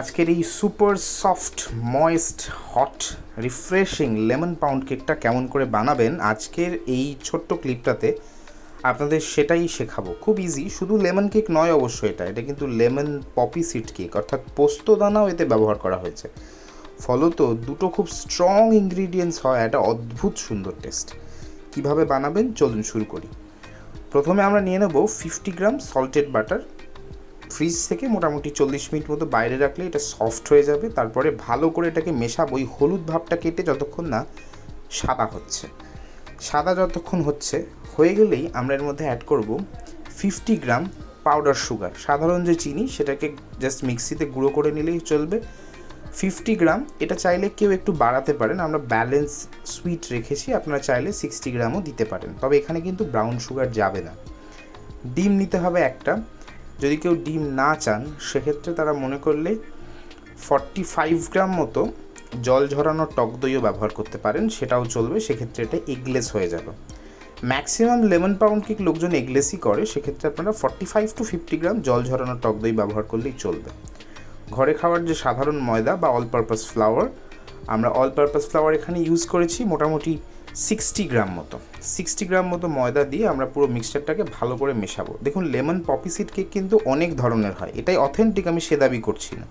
আজকের এই super soft, moist, hot, refreshing lemon pound কেকটা কেমন করে বানাবেন, আজকের এই ছোট্ট ক্লিপটাতে আপনাদের সেটাই শেখাবো। খুব ইজি শুধু লেমন কেক নয় অবশ্যই এটা এটা কিন্তু লেমন পপি সিড কেক, অর্থাৎ পোস্ত দানাও এতে ব্যবহার করা হয়েছে। ফলত দুটো খুব স্ট্রং ইনগ্রিডিয়েন্টস হয়, একটা অদ্ভুত সুন্দর টেস্ট কীভাবে বানাবেন? চলুন শুরু করি। প্রথমে আমরা নিয়ে নেব fifty gram salted butter fridge থেকে মোটামুটি চল্লিশ মিনিট মতো বাইরে রাখলে এটা সফট হয়ে যাবে। তারপরে ভালো করে এটাকে মেশাবো, ওই হলুদ ভাবটা কেটে যতক্ষণ না সাদা হচ্ছে। সাদা যতক্ষণ হচ্ছে, হয়ে গেলেই আমরা এর মধ্যে অ্যাড করব ফিফটি গ্রাম পাউডার সুগার সাধারণ যে চিনি, সেটাকে জাস্ট মিক্সিতে গুঁড়ো করে নিলেই চলবে। ফিফটি গ্রাম, এটা চাইলে কেউ একটু বাড়াতে পারেন। আমরা ব্যালেন্স সুইট রেখেছি, আপনারা চাইলে সিক্সটি গ্রামও দিতে পারেন। তবে এখানে কিন্তু ব্রাউন সুগার যাবে না। ডিম নিতে হবে একটা। যদি কেউ ডিম না চান, সেক্ষেত্রে তারা মনে করলে ফর্টি ফাইভ গ্রাম মতো জল ঝরানো টক দইও ব্যবহার করতে পারেন, সেটাও চলবে, সেক্ষেত্রে এটা এগলেস হয়ে যাবে। ম্যাক্সিমাম লেমন পাউন্ড কেক লোকজন এগলেসই করে, সেক্ষেত্রে আপনারা forty five to fifty gram জল ঝরানো টক দই ব্যবহার করলেই চলবে। ঘরে খাওয়ার যে সাধারণ ময়দা বা অল পারপাস ফ্লাওয়ার আমরা অল পারপাস ফ্লাওয়ার এখানে ইউজ করেছি, মোটামুটি সিক্সটি গ্রাম মতো। সিক্সটি গ্রাম মতো ময়দা দিয়ে আমরা পুরো মিক্সচারটাকে ভালো করে মেশাবো। দেখুন লেমন পপি সিড কেক কিন্তু অনেক ধরনের হয়। এটাই অথেন্টিক আমি সে দাবি করছি না।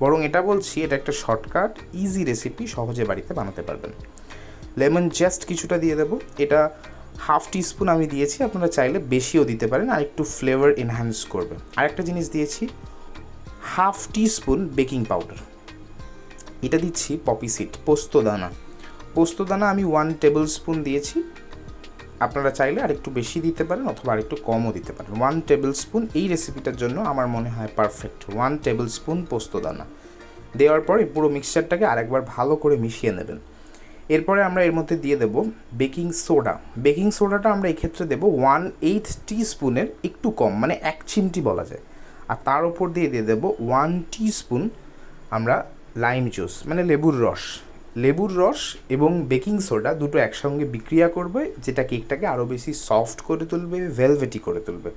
বরং এটা বলছি, এটা একটা শর্টকাট ইজি রেসিপি সহজে বাড়িতে বানাতে পারবেন। লেমন জাস্ট কিছুটা দিয়ে দেবো। এটা হাফ টিস্পুন আমি দিয়েছি, আপনারা চাইলে বেশিও দিতে পারেন আর একটু ফ্লেভার এনহ্যান্স করবে আরেকটা জিনিস দিয়েছি হাফ টিস্পুন বেকিং পাউডার এটা দিচ্ছি পপি সিড পোস্ত দানা। পোস্ত দানা আমি ওয়ান টেবিল স্পুন দিয়েছি। আপনারা চাইলে আরেকটু বেশি দিতে পারেন অথবা আরেকটু কমও দিতে পারেন। ওয়ান টেবিল স্পুন এই রেসিপিটার জন্য আমার মনে হয় পারফেক্ট ওয়ান টেবিল স্পুন পোস্ত দানা। দেওয়ার পরে পুরো মিক্সচারটাকে আরেকবার ভালো করে মিশিয়ে নেবেন। এরপরে আমরা এর মধ্যে দিয়ে দেব বেকিং সোডা বেকিং সোডাটা আমরা এক্ষেত্রে দেবো ওয়ান এইট টি স্পুনের একটু কম মানে এক চিমটি বলা যায়। আর তার উপর দিয়ে দিয়ে দেবো ওয়ান টি স্পুন আমরা লাইম জুস মানে লেবুর রস। লেবুর রস এবং বেকিং সোডা দুটো একসঙ্গে বিক্রিয়া করবে, যেটা কেকটাকে আরও বেশি সফট করে তুলবে ভেলভেটি করে তুলবে।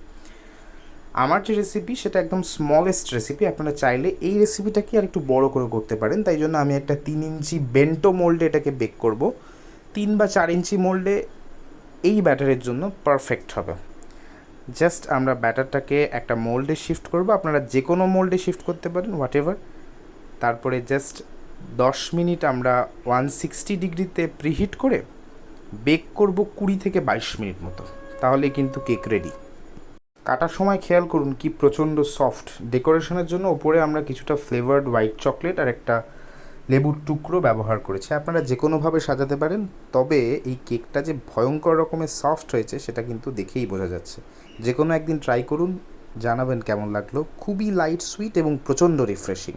আমার যে রেসিপি সেটা একদম স্মলেস্ট রেসিপি আপনারা চাইলে এই রেসিপিটাকে আর একটু বড় করে করতে পারেন। তাই জন্য আমি একটা তিন ইঞ্চি বেন্টো মোল্ডে এটাকে বেক করব। তিন বা চার ইঞ্চি মোল্ডে এই ব্যাটারের জন্য পারফেক্ট হবে। জাস্ট আমরা ব্যাটারটাকে একটা মোল্ডে শিফট করব। আপনারা যে কোনো মোল্ডে শিফট করতে পারেন হোয়াট এভার তারপরে জাস্ট দশ মিনিট আমরা ওয়ান সিক্সটি ডিগ্রিতে প্রিহিট করে বেক করব কুড়ি থেকে বাইশ মিনিট মতো। তাহলে কিন্তু কেক রেডি কাটার সময় খেয়াল করুন কি প্রচণ্ড সফট ডেকোরেশনের জন্য ওপরে আমরা কিছুটা ফ্লেভার্ড হোয়াইট চকলেট আর একটা লেবুর টুকরো ব্যবহার করেছি। আপনারা যে কোনোভাবে সাজাতে পারেন, তবে এই কেকটা যে ভয়ঙ্কর রকমের সফট হয়েছে, সেটা কিন্তু দেখেই বোঝা যাচ্ছে। যে কোনো একদিন ট্রাই করুন, জানাবেন কেমন লাগল। খুবই লাইট সুইট এবং প্রচণ্ড রিফ্রেশিং